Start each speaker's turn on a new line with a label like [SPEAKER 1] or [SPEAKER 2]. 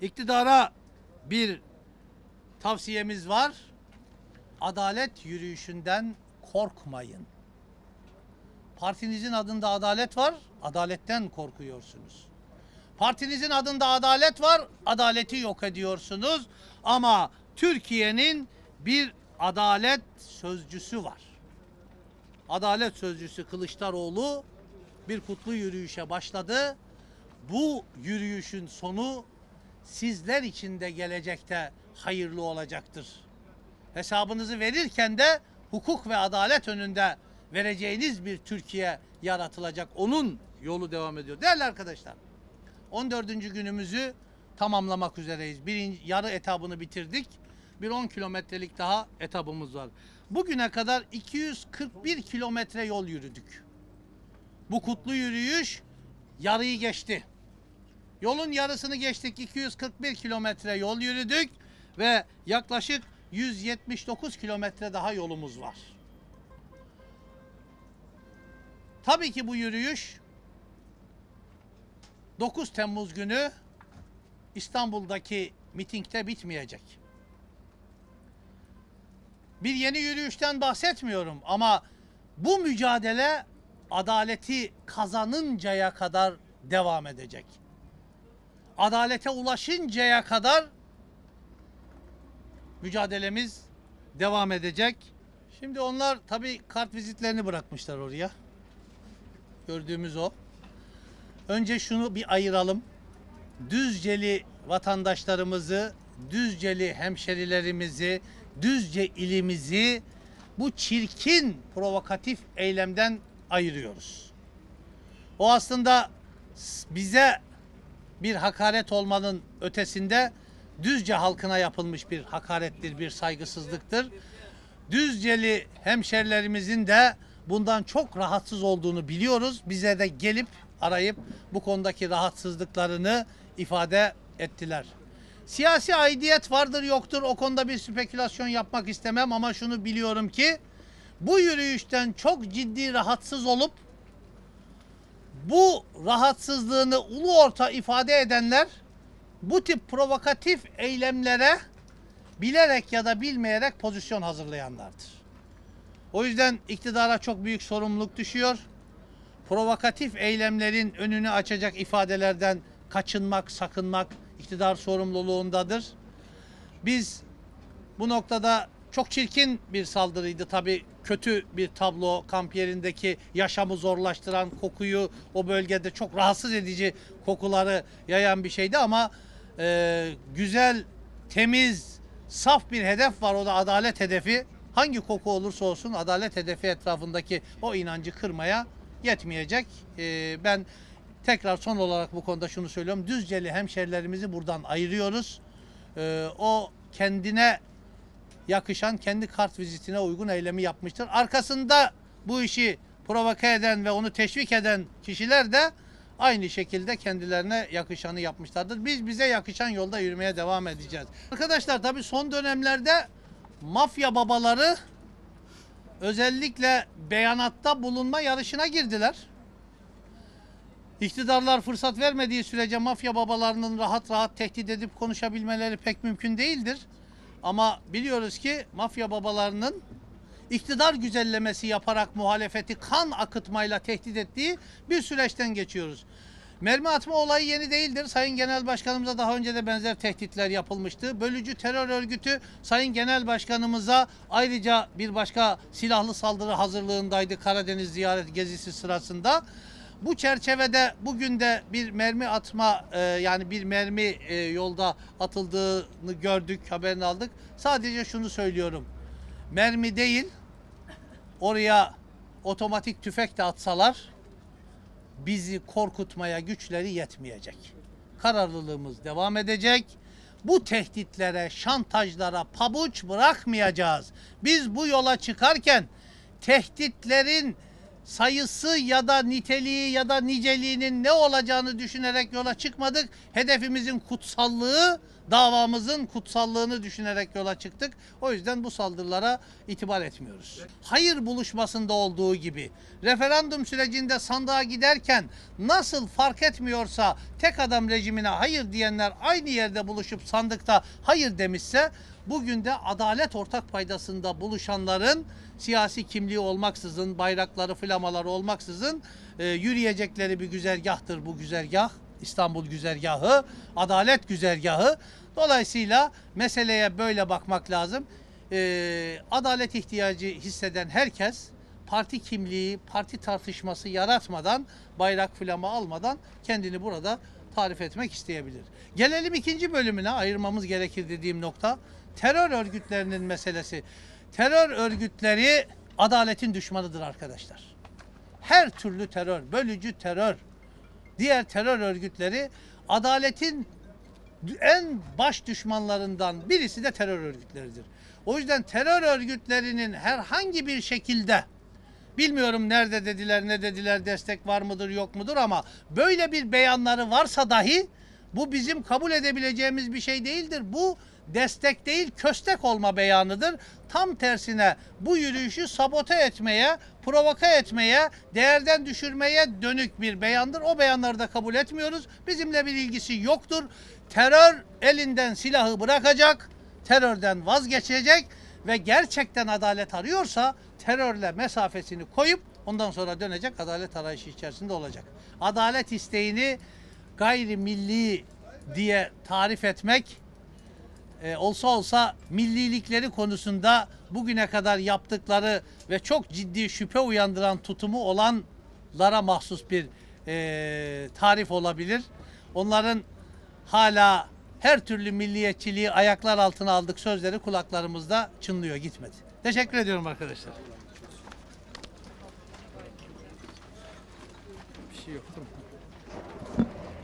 [SPEAKER 1] İktidara bir tavsiyemiz var. Adalet yürüyüşünden korkmayın. Partinizin adında adalet var, adaletten korkuyorsunuz. Partinizin adında adalet var, adaleti yok ediyorsunuz. Ama Türkiye'nin bir adalet sözcüsü var. Adalet sözcüsü Kılıçdaroğlu bir kutlu yürüyüşe başladı. Bu yürüyüşün sonu sizler için de gelecekte hayırlı olacaktır. Hesabınızı verirken de hukuk ve adalet önünde vereceğiniz bir Türkiye yaratılacak. Onun yolu devam ediyor. Değerli arkadaşlar, 14. günümüzü tamamlamak üzereyiz. Birinci yarı etabını bitirdik. Bir 10 kilometrelik daha etabımız var. Bugüne kadar 241 kilometre yol yürüdük. Bu kutlu yürüyüş yarıyı geçti. Yolun yarısını geçtik. 241 kilometre yol yürüdük ve yaklaşık 179 kilometre daha yolumuz var. Tabii ki bu yürüyüş 9 Temmuz günü İstanbul'daki mitingde bitmeyecek. Bir yeni yürüyüşten bahsetmiyorum ama bu mücadele adaleti kazanıncaya kadar devam edecek. Adalete ulaşıncaya kadar mücadelemiz devam edecek. Şimdi onlar tabii kart vizitlerini bırakmışlar oraya. Gördüğümüz o. Önce şunu bir ayıralım. Düzceli vatandaşlarımızı, Düzceli hemşerilerimizi, Düzce ilimizi bu çirkin provokatif eylemden ayırıyoruz. O aslında bize bir hakaret olmanın ötesinde Düzce halkına yapılmış bir hakarettir, bir saygısızlıktır. Düzceli hemşerilerimizin de bundan çok rahatsız olduğunu biliyoruz. Bize de gelip arayıp bu konudaki rahatsızlıklarını ifade ettiler. Siyasi aidiyet vardır yoktur o konuda bir spekülasyon yapmak istemem ama şunu biliyorum ki bu yürüyüşten çok ciddi rahatsız olup bu rahatsızlığını ulu orta ifade edenler bu tip provokatif eylemlere bilerek ya da bilmeyerek pozisyon hazırlayanlardır. O yüzden iktidara çok büyük sorumluluk düşüyor. Provokatif eylemlerin önünü açacak ifadelerden kaçınmak, sakınmak iktidar sorumluluğundadır. Biz bu noktada çok çirkin bir saldırıydı. Tabii kötü bir tablo. Kamp yerindeki yaşamı zorlaştıran kokuyu o bölgede çok rahatsız edici kokuları yayan bir şeydi. Ama e, güzel temiz saf bir hedef var. O da adalet hedefi. Hangi koku olursa olsun adalet hedefi etrafındaki o inancı kırmaya yetmeyecek. E, ben tekrar son olarak bu konuda şunu söylüyorum. Düzceli hemşerilerimizi buradan ayırıyoruz. E, o kendine yakışan kendi kart vizitine uygun eylemi yapmıştır. Arkasında bu işi provoke eden ve onu teşvik eden kişiler de aynı şekilde kendilerine yakışanı yapmışlardır. Biz bize yakışan yolda yürümeye devam edeceğiz. Arkadaşlar tabii son dönemlerde mafya babaları özellikle beyanatta bulunma yarışına girdiler. İktidarlar fırsat vermediği sürece mafya babalarının rahat rahat tehdit edip konuşabilmeleri pek mümkün değildir. Ama biliyoruz ki mafya babalarının iktidar güzellemesi yaparak muhalefeti kan akıtmayla tehdit ettiği bir süreçten geçiyoruz. Mermi atma olayı yeni değildir. Sayın Genel Başkanımıza daha önce de benzer tehditler yapılmıştı. Bölücü terör örgütü Sayın Genel Başkanımıza ayrıca bir başka silahlı saldırı hazırlığındaydı Karadeniz ziyaret gezisi sırasında. Bu çerçevede bugün de bir mermi atma e, yani bir mermi e, yolda atıldığını gördük, haberini aldık. Sadece şunu söylüyorum. Mermi değil, oraya otomatik tüfek de atsalar bizi korkutmaya güçleri yetmeyecek. Kararlılığımız devam edecek. Bu tehditlere, şantajlara pabuç bırakmayacağız. Biz bu yola çıkarken tehditlerin sayısı ya da niteliği ya da niceliğinin ne olacağını düşünerek yola çıkmadık. Hedefimizin kutsallığı, davamızın kutsallığını düşünerek yola çıktık. O yüzden bu saldırılara itibar etmiyoruz. Hayır buluşmasında olduğu gibi referandum sürecinde sandığa giderken nasıl fark etmiyorsa tek adam rejimine hayır diyenler aynı yerde buluşup sandıkta hayır demişse bugün de adalet ortak paydasında buluşanların siyasi kimliği olmaksızın, bayrakları, flamaları olmaksızın e, yürüyecekleri bir güzergahtır bu güzergah. İstanbul güzergahı, adalet güzergahı. Dolayısıyla meseleye böyle bakmak lazım. E, adalet ihtiyacı hisseden herkes parti kimliği, parti tartışması yaratmadan, bayrak flama almadan kendini burada tarif etmek isteyebilir. Gelelim ikinci bölümüne ayırmamız gerekir dediğim nokta terör örgütlerinin meselesi. Terör örgütleri adaletin düşmanıdır arkadaşlar. Her türlü terör, bölücü terör, diğer terör örgütleri adaletin en baş düşmanlarından birisi de terör örgütleridir. O yüzden terör örgütlerinin herhangi bir şekilde bilmiyorum nerede dediler ne dediler destek var mıdır yok mudur ama böyle bir beyanları varsa dahi bu bizim kabul edebileceğimiz bir şey değildir. Bu destek değil köstek olma beyanıdır. Tam tersine bu yürüyüşü sabote etmeye, provoka etmeye, değerden düşürmeye dönük bir beyandır. O beyanları da kabul etmiyoruz. Bizimle bir ilgisi yoktur. Terör elinden silahı bırakacak, terörden vazgeçecek ve gerçekten adalet arıyorsa terörle mesafesini koyup ondan sonra dönecek adalet arayışı içerisinde olacak. Adalet isteğini gayrimilli diye tarif etmek e, olsa olsa millilikleri konusunda bugüne kadar yaptıkları ve çok ciddi şüphe uyandıran tutumu olanlara mahsus bir e, tarif olabilir. Onların hala her türlü milliyetçiliği ayaklar altına aldık sözleri kulaklarımızda çınlıyor gitmedi. Teşekkür ediyorum arkadaşlar.
[SPEAKER 2] Bir şey yok değil?